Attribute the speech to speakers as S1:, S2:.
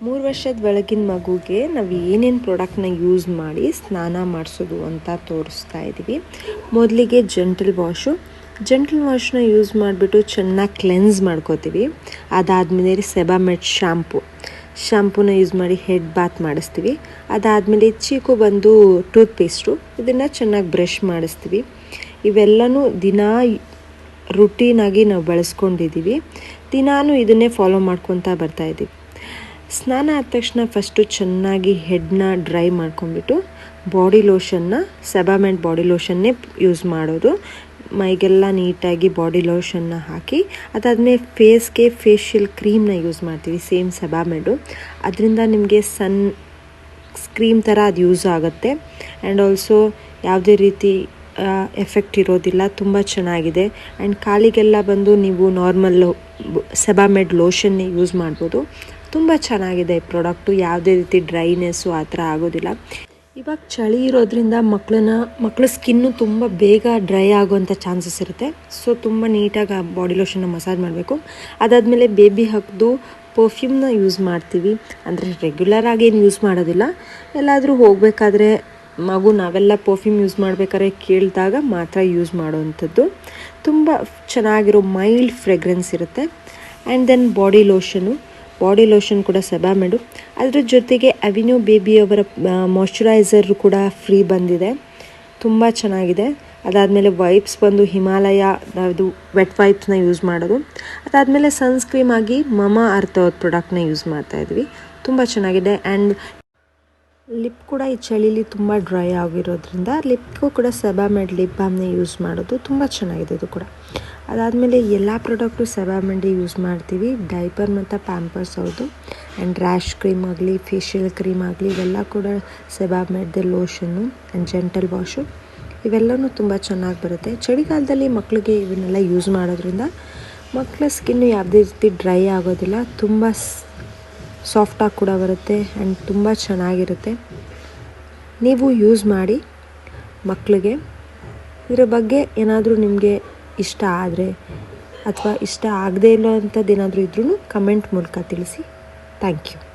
S1: ಮೂರು ವರ್ಷದ ಒಳಗಿನ ಮಗುಗೆ ನಾವು ಏನೇನು ಪ್ರಾಡಕ್ಟ್ನ ಯೂಸ್ ಮಾಡಿ ಸ್ನಾನ ಮಾಡಿಸೋದು ಅಂತ ತೋರಿಸ್ತಾ ಇದ್ದೀವಿ ಮೊದಲಿಗೆ ಜೆಂಟಲ್ ವಾಶು ಜೆಂಟಲ್ ವಾಶ್ನ ಯೂಸ್ ಮಾಡಿಬಿಟ್ಟು ಚೆನ್ನಾಗಿ ಕ್ಲೆನ್ಸ್ ಮಾಡ್ಕೋತೀವಿ. ಅದಾದಮೇಲೆ ಸೆಬಾಮೆಟ್ ಶ್ಯಾಂಪು ಶ್ಯಾಂಪೂನ ಯೂಸ್ ಮಾಡಿ ಹೆಡ್ ಬಾತ್ ಮಾಡಿಸ್ತೀವಿ. ಅದಾದಮೇಲೆ ಚೀಕು ಬಂದು ಟೂತ್ ಪೇಸ್ಟು ಇದನ್ನು ಚೆನ್ನಾಗಿ ಬ್ರಷ್ ಮಾಡಿಸ್ತೀವಿ. ಇವೆಲ್ಲನೂ ದಿನಾ ರುಟೀನಾಗಿ ನಾವು ಬಳಸ್ಕೊಂಡಿದ್ದೀವಿ ದಿನಾನು ಇದನ್ನೇ ಫಾಲೋ ಮಾಡ್ಕೊತಾ ಬರ್ತಾ ಇದ್ದೀವಿ ಸ್ನಾನ ಆದ ತಕ್ಷಣ ಫಸ್ಟು ಚೆನ್ನಾಗಿ ಹೆಡ್ನ ಡ್ರೈ ಮಾಡ್ಕೊಂಬಿಟ್ಟು ಬಾಡಿ ಲೋಷನ್ನ ಸೆಬಾಮೆಂಟ್ ಬಾಡಿ ಲೋಷನ್ನೇ ಯೂಸ್ ಮಾಡೋದು. ಮೈಗೆಲ್ಲ ನೀಟಾಗಿ ಬಾಡಿ ಲೋಷನ್ನ ಹಾಕಿ, ಅದಾದಮೇಲೆ ಫೇಸ್ಗೆ ಫೇಶಿಯಲ್ ಕ್ರೀಮ್ನ ಯೂಸ್ ಮಾಡ್ತೀವಿ ಸೇಮ್ ಸೆಬಾಮೆಂಟು ಅದರಿಂದ ನಿಮಗೆ ಸನ್ ಸ್ಕ್ರೀಮ್ ಥರ ಅದು ಯೂಸ್ ಆಗುತ್ತೆ. ಆ್ಯಂಡ್ ಆಲ್ಸೋ ಯಾವುದೇ ರೀತಿ ಎಫೆಕ್ಟ್ ಇರೋದಿಲ್ಲ, ತುಂಬ ಚೆನ್ನಾಗಿದೆ. ಆ್ಯಂಡ್ ಕಾಲಿಗೆಲ್ಲ ಬಂದು ನೀವು ನಾರ್ಮಲ್ ಸೆಬಾಮೆಡ್ ಲೋಷನ್ನೇ ಯೂಸ್ ಮಾಡ್ಬೋದು. ತುಂಬ ಚೆನ್ನಾಗಿದೆ ಈ ಪ್ರಾಡಕ್ಟು. ಯಾವುದೇ ರೀತಿ ಡ್ರೈನೆಸ್ಸು ಆ ಥರ ಆಗೋದಿಲ್ಲ. ಇವಾಗ ಚಳಿ ಇರೋದ್ರಿಂದ ಮಕ್ಕಳನ್ನ ಮಕ್ಕಳ ಸ್ಕಿನ್ನು ತುಂಬ ಬೇಗ ಡ್ರೈ ಆಗುವಂಥ ಚಾನ್ಸಸ್ ಇರುತ್ತೆ. ಸೊ, ತುಂಬ ನೀಟಾಗಿ ಆ ಬಾಡಿ ಲೋಷನ್ನ ಮಸಾಜ್ ಮಾಡಬೇಕು. ಅದಾದಮೇಲೆ ಬೇಬಿ ಹಾಕಿದು ಪರ್ಫ್ಯೂಮ್ನ ಯೂಸ್ ಮಾಡ್ತೀವಿ. ಅಂದರೆ ರೆಗ್ಯುಲರ್ ಆಗಿ ಏನು ಯೂಸ್ ಮಾಡೋದಿಲ್ಲ. ಎಲ್ಲಾದರೂ ಹೋಗಬೇಕಾದ್ರೆ ಮಗು ನಾವೆಲ್ಲ ಪರ್ಫ್ಯೂಮ್ ಯೂಸ್ ಮಾಡಬೇಕಾದ್ರೆ ಕೇಳಿದಾಗ ಮಾತ್ರ ಯೂಸ್ ಮಾಡೋವಂಥದ್ದು. ತುಂಬ ಚೆನ್ನಾಗಿರೋ ಮೈಲ್ಡ್ ಫ್ರೆಗ್ರೆನ್ಸ್ ಇರುತ್ತೆ. And then body lotion. Body lotion ಕೂಡ ಸೆಬಾಮೆಡು ಅದರ ಜೊತೆಗೆ ಅವಿನ್ಯೂ ಬೇಬಿಯವರ ಮಾಯಶ್ಚರೈಸರ್ ಕೂಡ ಫ್ರೀ ಬಂದಿದೆ. ತುಂಬ ಚೆನ್ನಾಗಿದೆ. ಅದಾದಮೇಲೆ ವೈಪ್ಸ್ ಬಂದು ಹಿಮಾಲಯ, ಅದು ವೆಟ್ ವೈಪ್ಸ್ನ ಯೂಸ್ ಮಾಡೋದು. ಅದಾದಮೇಲೆ ಸನ್ಸ್ಕ್ರೀಮ್ ಆಗಿ ಮಮಾ ಅರ್ಥ ಪ್ರಾಡಕ್ಟ್ನ ಯೂಸ್ ಮಾಡ್ತಾ ಇದ್ವಿ. ತುಂಬ ಚೆನ್ನಾಗಿದೆ. ಆ್ಯಂಡ್ ಲಿಪ್ ಕೂಡ ಈ ಚಳಿಲಿ ತುಂಬ ಡ್ರೈ ಆಗಿರೋದ್ರಿಂದ ಲಿಪ್ಗೂ ಕೂಡ ಸೆಬಾಮೆಡ್ ಲಿಪ್ ಬಾಮ್ನೇ ಯೂಸ್ ಮಾಡೋದು ತುಂಬ ಚೆನ್ನಾಗಿದೆ ಇದು ಕೂಡ. ಅದಾದಮೇಲೆ ಎಲ್ಲ ಪ್ರಾಡಕ್ಟು ಸೆಬಾಮೆಂಡೇ ಯೂಸ್ ಮಾಡ್ತೀವಿ. ಡೈಪರ್ ಮತ್ತು ಪ್ಯಾಂಪರ್ಸ್ ಅವ್ರದ್ದು ಆ್ಯಂಡ್ ರ್ಯಾಶ್ ಕ್ರೀಮ್ ಆಗಲಿ, ಫೇಶಿಯಲ್ ಕ್ರೀಮ್ ಆಗಲಿ, ಇವೆಲ್ಲ ಕೂಡ ಸೆಬಾಮೆಡ್ದೆ ಲೋಷನ್ನು ಆ್ಯಂಡ್ ಜೆಂಟಲ್ ವಾಶು ಇವೆಲ್ಲವೂ ತುಂಬ ಚೆನ್ನಾಗಿ ಬರುತ್ತೆ. ಚಳಿಗಾಲದಲ್ಲಿ ಮಕ್ಕಳಿಗೆ ಇವನ್ನೆಲ್ಲ ಯೂಸ್ ಮಾಡೋದ್ರಿಂದ ಮಕ್ಕಳ ಸ್ಕಿನ್ನು ಯಾವುದೇ ರೀತಿ ಡ್ರೈ ಆಗೋದಿಲ್ಲ. ತುಂಬ ಸಾಫ್ಟಾಗಿ ಕೂಡ ಬರುತ್ತೆ ಆ್ಯಂಡ್ ತುಂಬ ಚೆನ್ನಾಗಿರುತ್ತೆ. ನೀವು ಯೂಸ್ ಮಾಡಿ ಮಕ್ಕಳಿಗೆ ಇದರ ಬಗ್ಗೆ ಏನಾದರೂ ನಿಮಗೆ ಇಷ್ಟ ಆದರೆ ಅಥವಾ ಇಷ್ಟ ಆಗದೇ ಇರೋ ಅಂಥದ್ದು ಏನಾದರೂ ಇದ್ರೂ ಕಮೆಂಟ್ ಮೂಲಕ ತಿಳಿಸಿ. Thank you